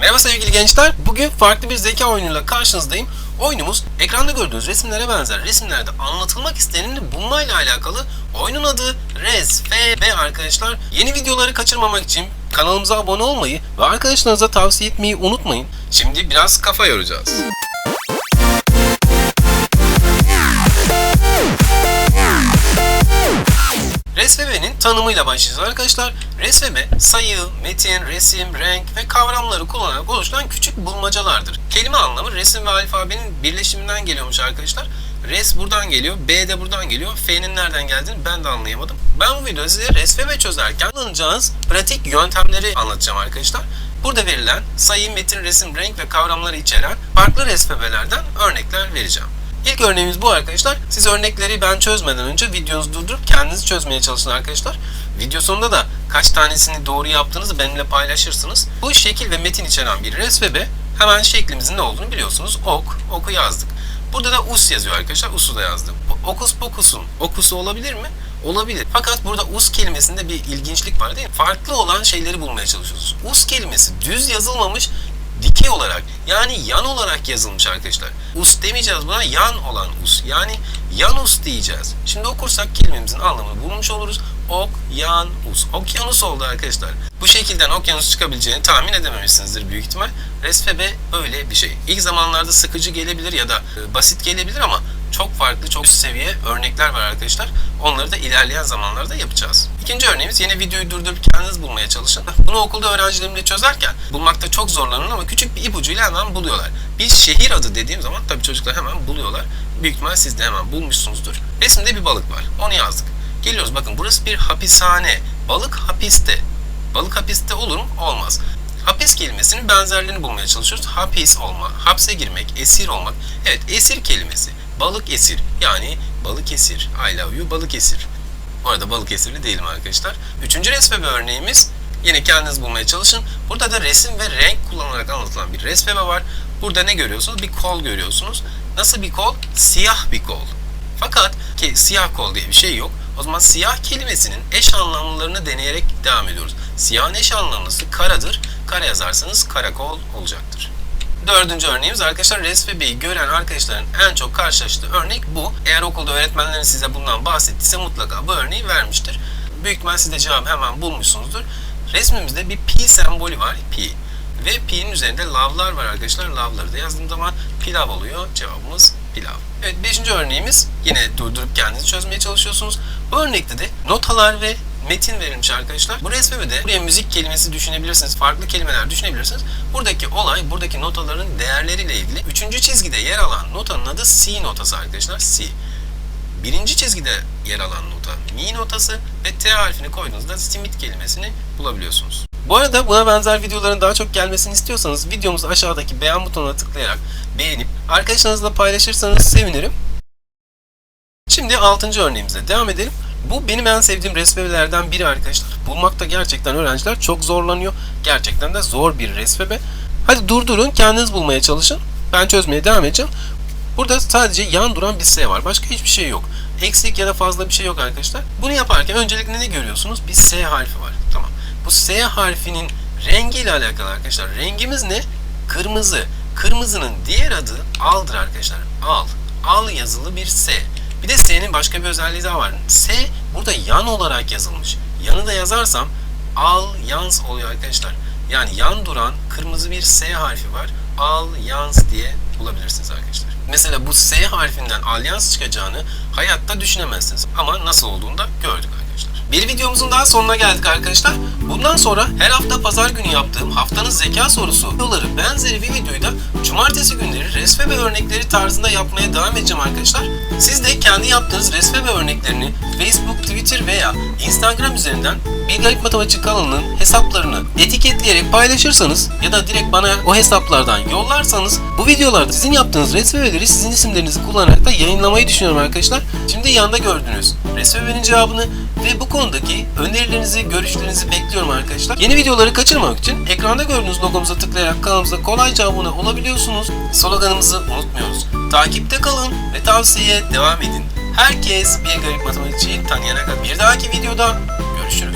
Merhaba sevgili gençler. Bugün farklı bir zeka oyunuyla karşınızdayım. Oyunumuz ekranda gördüğünüz resimlere benzer. Resimlerde anlatılmak isteneni bulmayla alakalı. Oyunun adı ResFB arkadaşlar. Yeni videoları kaçırmamak için kanalımıza abone olmayı ve arkadaşlarınıza tavsiye etmeyi unutmayın. Şimdi biraz kafa yoracağız. ResVB'nin tanımıyla başlayacağız arkadaşlar. ResVB sayı, metin, resim, renk ve kavramları kullanarak oluşturan küçük bulmacalardır. Kelime anlamı resim ve alfabenin birleşiminden geliyormuş arkadaşlar. Res buradan geliyor, B de buradan geliyor. F'nin nereden geldiğini ben de anlayamadım. Ben bu videoda size ResVB çözerken kullanacağınız pratik yöntemleri anlatacağım arkadaşlar. Burada verilen sayı, metin, resim, renk ve kavramları içeren farklı ResVB'lerden örnekler vereceğim. İlk örneğimiz bu arkadaşlar. Siz örnekleri ben çözmeden önce videonuzu durdurup kendiniz çözmeye çalışın arkadaşlar. Video sonunda da kaç tanesini doğru yaptığınızı benimle paylaşırsınız. Bu şekil ve metin içeren bir ResVB. Hemen şeklimizin ne olduğunu biliyorsunuz. Ok, oku yazdık. Burada da us yazıyor arkadaşlar. Us'u da yazdım. Okus pokusun okusu olabilir mi? Olabilir. Fakat burada us kelimesinde bir ilginçlik var değil mi? Farklı olan şeyleri bulmaya çalışıyoruz. Us kelimesi düz yazılmamış dikey olarak yani yan olarak yazılmış arkadaşlar. Us demeyeceğiz buna yan olan us. Yani yanus diyeceğiz. Şimdi okursak kelimemizin anlamını bulmuş oluruz. Ok, yan, us. Okyanus oldu arkadaşlar. Bu şekilden okyanus çıkabileceğini tahmin edememişsinizdir büyük ihtimal. ResFB öyle bir şey. İlk zamanlarda sıkıcı gelebilir ya da e, basit gelebilir ama çok farklı, çok üst seviye örnekler var arkadaşlar. Onları da ilerleyen zamanlarda yapacağız. İkinci örneğimiz yine videoyu durdurup kendiniz bulmaya çalışın. Bunu okulda öğrencilerimle çözerken bulmakta çok zorlanın ama küçük bir ipucuyla hemen buluyorlar. Bir şehir adı dediğim zaman tabii çocuklar hemen buluyorlar. Büyük ihtimal siz de hemen bulmuşsunuzdur. Resimde bir balık var. Onu yazdık. Geliyoruz bakın burası bir hapishane. Balık hapiste. Balık hapiste olur mu? Olmaz. Hapis kelimesinin benzerlerini bulmaya çalışıyoruz. Hapis olma, hapse girmek, esir olmak. Evet esir kelimesi. Balık esir. Yani balık esir. I love you balık esir. Bu arada balık esirli değilim arkadaşlar. Üçüncü resme bir örneğimiz. Yine kendiniz bulmaya çalışın. Burada da resim ve renk kullanarak anlatılan bir resme var. Burada ne görüyorsunuz? Bir kol görüyorsunuz. Nasıl bir kol? Siyah bir kol. Fakat ki siyah kol diye bir şey yok. O zaman siyah kelimesinin eş anlamlılarını deneyerek devam ediyoruz. Siyahın eş anlamlısı karadır. Kara yazarsanız karakol olacaktır. Dördüncü örneğimiz arkadaşlar ResVB'yi gören arkadaşların en çok karşılaştığı örnek bu. Eğer okulda öğretmenlerin size bundan bahsettiyse mutlaka bu örneği vermiştir. Büyük ihtimal siz de cevabı hemen bulmuşsunuzdur. Resmimizde bir pi sembolü var. Pi. Ve pi'nin üzerinde lavlar var arkadaşlar. Lavları da yazdığım zaman pilav oluyor. Cevabımız pilav. Evet beşinci örneğimiz yine durdurup kendinizi çözmeye çalışıyorsunuz. Bu örnekte de notalar ve metin verilmiş arkadaşlar. Bu resmimi de buraya müzik kelimesi düşünebilirsiniz. Farklı kelimeler düşünebilirsiniz. Buradaki olay buradaki notaların değerleriyle ilgili. Üçüncü çizgide yer alan notanın adı si notası arkadaşlar. Si. Birinci çizgide yer alan nota mi notası ve T harfini koyduğunuzda simit kelimesini bulabiliyorsunuz. Bu arada buna benzer videoların daha çok gelmesini istiyorsanız videomuzu aşağıdaki beğen butonuna tıklayarak beğenip arkadaşlarınızla paylaşırsanız sevinirim. Şimdi 6. örneğimize devam edelim. Bu benim en sevdiğim resmelerden biri arkadaşlar. Bulmakta gerçekten öğrenciler çok zorlanıyor. Gerçekten de zor bir resmebe. Hadi durdurun kendiniz bulmaya çalışın. Ben çözmeye devam edeceğim. Burada sadece yan duran bir S var. Başka hiçbir şey yok. Eksik ya da fazla bir şey yok arkadaşlar. Bunu yaparken öncelikle ne görüyorsunuz? Bir S harfi var. Tamam. Bu S harfinin rengiyle alakalı arkadaşlar. Rengimiz ne? Kırmızı. Kırmızının diğer adı aldır arkadaşlar. Al. Al yazılı bir S. Bir de S'nin başka bir özelliği daha var. S burada yan olarak yazılmış. Yanı da yazarsam al yans oluyor arkadaşlar. Yani yan duran kırmızı bir S harfi var. Al yans diye bulabilirsiniz arkadaşlar. Mesela bu S harfinden alyans çıkacağını hayatta düşünemezsiniz. Ama nasıl olduğunu da gördük arkadaşlar. Bir videomuzun daha sonuna geldik arkadaşlar. Bundan sonra her hafta pazar günü yaptığım haftanın zeka sorusu videoları benzeri bir videoyu da cumartesi günleri resme ve örnekleri tarzında yapmaya devam edeceğim arkadaşlar. Siz de kendi yaptığınız resme ve örneklerini Facebook, Twitter veya Instagram üzerinden Bilgarip Matematik kanalının hesaplarını etiketleyerek paylaşırsanız ya da direkt bana o hesaplardan yollarsanız bu videolarda sizin yaptığınız resmeleri sizin isimlerinizi kullanarak da yayınlamayı düşünüyorum arkadaşlar. Şimdi yanda gördüğünüz resmenin cevabını ve bu konudaki önerilerinizi, görüşlerinizi bekliyorum arkadaşlar. Yeni videoları kaçırmamak için ekranda gördüğünüz logomuza tıklayarak kanalımıza kolayca abone olabiliyorsunuz. Sloganımızı unutmuyoruz. Takipte kalın ve tavsiyeye devam edin. Herkes bir garip matematikçiyi tanıyana kadar bir dahaki videoda görüşürüz.